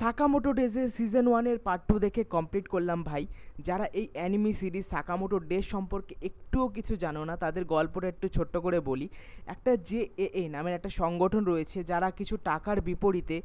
সাকামোটো ডেজে season ওয়ানের part two দেখে complete করলাম ভাই। যারা এই অ্যানিমি সিরিজ সাকামোটো ডেজ সম্পর্কে একটুও কিছু জানো না, তাদের গল্পটা একটু ছোট্ট করে বলি। একটা জে এ নামের একটা সংগঠন রয়েছে, যারা কিছু টাকার বিপরীতে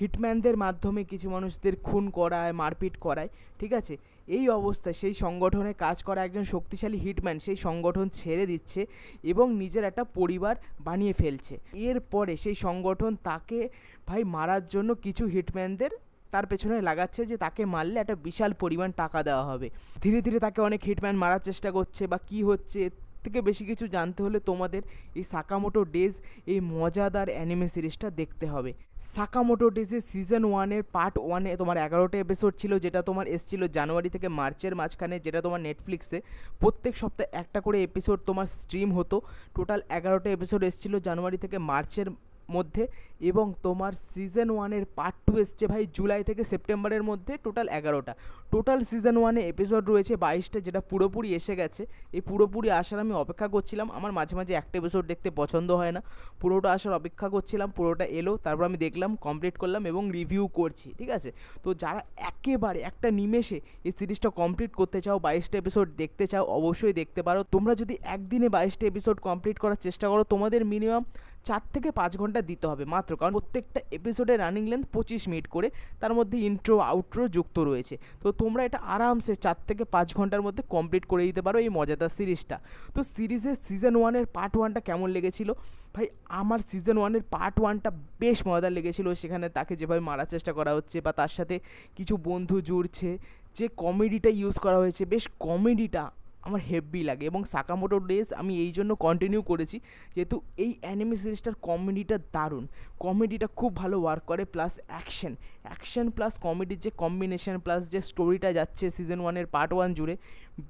হিটম্যানদের মাধ্যমে কিছু মানুষদের খুন করায়, মারপিট করায়, ঠিক আছে? এই অবস্থায় সেই সংগঠনে কাজ করা একজন শক্তিশালী হিটম্যান, সেই সংগঠন ছেড়ে দিচ্ছে এবং নিজের একটা পরিবার বানিয়ে ফেলছে। এরপরে সেই সংগঠন তাকে, ভাই, মারার জন্য কিছু হিটম্যানদের তার পেছনে লাগাচ্ছে যে তাকে মারলে একটা বিশাল পরিমাণ টাকা দেওয়া হবে। ধীরে ধীরে তাকে অনেক হিটম্যান মারার চেষ্টা করছে বা কি হচ্ছে থেকে বেশি কিছু জানতে হলে তোমাদের এই সাকামোটো ডেজ এই মজাদার অ্যানিমে সিরিজটা দেখতে হবে। সাকামোটো ডেজের সিজন ওয়ানের পার্ট ওয়ানে তোমার এগারোটা এপিসোড ছিল, যেটা তোমার এসছিল জানুয়ারি থেকে মার্চের মাঝখানে, যেটা তোমার নেটফ্লিক্সে প্রত্যেক সপ্তাহে একটা করে এপিসোড তোমার স্ট্রিম হতো। টোটাল এগারোটা এপিসোড এসছিল জানুয়ারি থেকে মার্চের মধ্যে। এবং তোমার সিজন ওয়ানের পার্ট টু এসছে ভাই জুলাই থেকে সেপ্টেম্বরের মধ্যে টোটাল এগারোটা। টোটাল সিজন ওয়ানে এপিসোড রয়েছে বাইশটা, যেটা পুরোপুরি এসে গেছে। এই পুরোপুরি আসার আমি অপেক্ষা করছিলাম। আমার মাঝে মাঝে একটা এপিসোড দেখতে পছন্দ হয় না। পুরোটা আসার অপেক্ষা করছিলাম, পুরোটা এলো, তারপর আমি দেখলাম কমপ্লিট করলাম এবং রিভিউ করছি, ঠিক আছে? তো যারা একেবারে একটা নিমেষে এই সিরিজটা কমপ্লিট করতে চাও, বাইশটা এপিসোড দেখতে চাও, অবশ্যই দেখতে পারো। তোমরা যদি একদিনে বাইশটা এপিসোড কমপ্লিট করার চেষ্টা করো, তোমাদের মিনিমাম চার থেকে পাঁচ ঘণ্টা দিতে হবে, মাত্র। কারণ প্রত্যেকটা এপিসোডের রানিং লেন্থ পঁচিশ মিনিট করে তার মধ্যে ইন্ট্রো আউট্রো যুক্ত রয়েছে। তো তোমরা এটা আরামসে চার থেকে পাঁচ ঘণ্টার মধ্যে কমপ্লিট করে দিতে পারো এই মজাদার সিরিজটা। তো সিরিজের সিজন ওয়ানের পার্ট ওয়ানটা কেমন লেগেছিল? ভাই, আমার সিজন ওয়ানের পার্ট ওয়ানটা বেশ মজাদার লেগেছিল। সেখানে তাকে যেভাবে মারার চেষ্টা করা হচ্ছে বা তার সাথে কিছু বন্ধু জুড়ছে, যে কমেডিটা ইউজ করা হয়েছে, বেশ কমেডিটা আমার হেভি লাগে এবং সাকামোটো ডেজ আমি এই জন্য কন্টিনিউ করেছি। যেহেতু এই অ্যানিমে সিরিজটার কমেডিটা দারুণ। কমেডিটা খুব ভালো ওয়ার্ক করে প্লাস অ্যাকশন অ্যাকশন প্লাস কমেডির যে কম্বিনেশন প্লাস যে স্টোরিটা যাচ্ছে সিজন ওয়ানের পার্ট ওয়ান জুড়ে,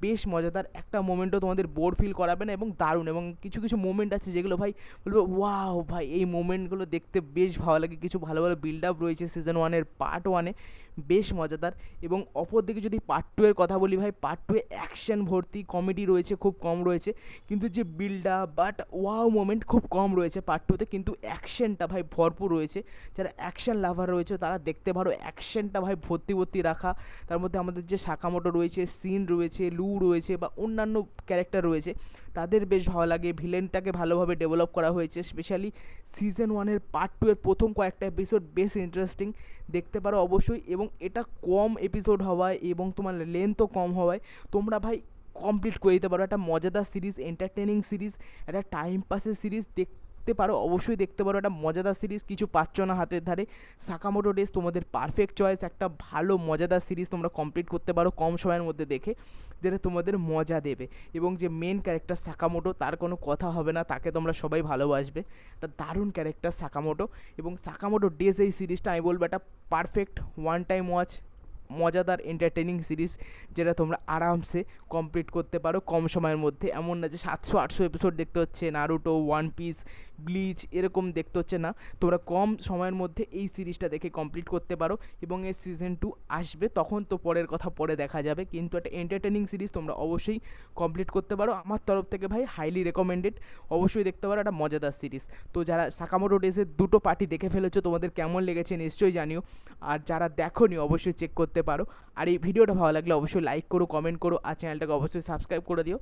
বেশ মজাদার একটা মোমেন্টও তোমাদের বোর ফিল করাবে না এবং দারুণ এবং কিছু কিছু মোমেন্ট আছে যেগুলো ভাই বলব ওয়াও ভাই, এই মোমেন্টগুলো দেখতে বেশ ভালো লাগে। কিছু ভালো ভালো বিল্ড আপ রয়েছে সিজন ওয়ানের পার্ট ওয়ানে বেশ মজাদার। এবং অপরদিকে যদি পার্ট টু এর কথা বলি ভাই পার্ট টু অ্যাকশন ভর্তি কমেডি রয়েছে, খুব কম রয়েছে। কিন্তু যে build up but wow moment খুব কম রয়েছে পার্ট টুতে কিন্তু অ্যাকশনটা ভাই ভরপুর রয়েছে। যারা অ্যাকশন লাভার রয়েছে, তারা দেখতে পারো অ্যাকশনটা ভাই ভর্তি ভর্তি রাখা। তার মধ্যে আমাদের যে শাখামোটো রয়েছে সিন রয়েছে, লু রয়েছে বা অন্যান্য ক্যারেক্টার রয়েছে। তাদের বেশ ভালো লাগে। ভিলেনটাকে ভালোভাবে ডেভেলপ করা হয়েছে স্পেশালি সিজন ওয়ানের পার্ট টু এর প্রথম কয়েকটা এপিসোড বেশ ইন্টারেস্টিং দেখতে পারো অবশ্যই। এবং এটা কম এপিসোড হওয়ায় এবং তোমার লেন্থও কম হওয়ায় তোমরা ভাই কমপ্লিট করে দিতে পারো। একটা মজাদার সিরিজ এন্টারটেনিং সিরিজ একটা টাইম পাসের সিরিজ দেখতে পারো, অবশ্যই দেখতে পারো। একটা মজাদার সিরিজ কিছু পাচ্ছ না হাতের ধারে। সাকামোটো ডেস তোমাদের পারফেক্ট চয়েস একটা ভালো, মজাদার সিরিজ তোমরা কমপ্লিট করতে পারো কম সময়ের মধ্যে দেখে, যেটা তোমাদের মজা দেবে। এবং যে মেন ক্যারেক্টার সাকামোটো তার কোনো কথা হবে না, তাকে তোমরা সবাই ভালোবাসবে। একটা দারুণ ক্যারেক্টার সাকামোটো এবং সাকামোটো ডেস এই সিরিজটা আমি বলব একটা পারফেক্ট ওয়ান টাইম ওয়াচ মজাদার এন্টারটেনিং সিরিজ যেটা তোমরা আরামসে কমপ্লিট করতে পারো কম সময়ের মধ্যে। এমন না যে সাতশো, আটশো এপিসোড দেখতে হচ্ছে নারুটো ওয়ান পিস ব্লিচ এরকম দেখতে হচ্ছে না। তোমরা কম সময়ের মধ্যে এই সিরিজটা দেখে কমপ্লিট করতে পারো এবং এর সিজন টু আসবে। তখন তো পরের কথা পরে দেখা যাবে। কিন্তু একটা এন্টারটেনিং সিরিজ তোমরা অবশ্যই কমপ্লিট করতে পারো। আমার তরফ থেকে ভাই হাইলি রেকমেন্ডেড অবশ্যই দেখতে পারো, একটা মজাদার সিরিজ তো যারা সাকামোটো ডেজের দুটো পার্টি দেখে ফেলেছো, তোমাদের কেমন লেগেছে নিশ্চয়ই জানিও। আর যারা দেখোনি, অবশ্যই চেক পারো। আর এই ভিডিওটা ভালো লাগলে অবশ্যই লাইক করো কমেন্ট করো, আর চ্যানেলটাকে অবশ্যই সাবস্ক্রাইব করে দিও।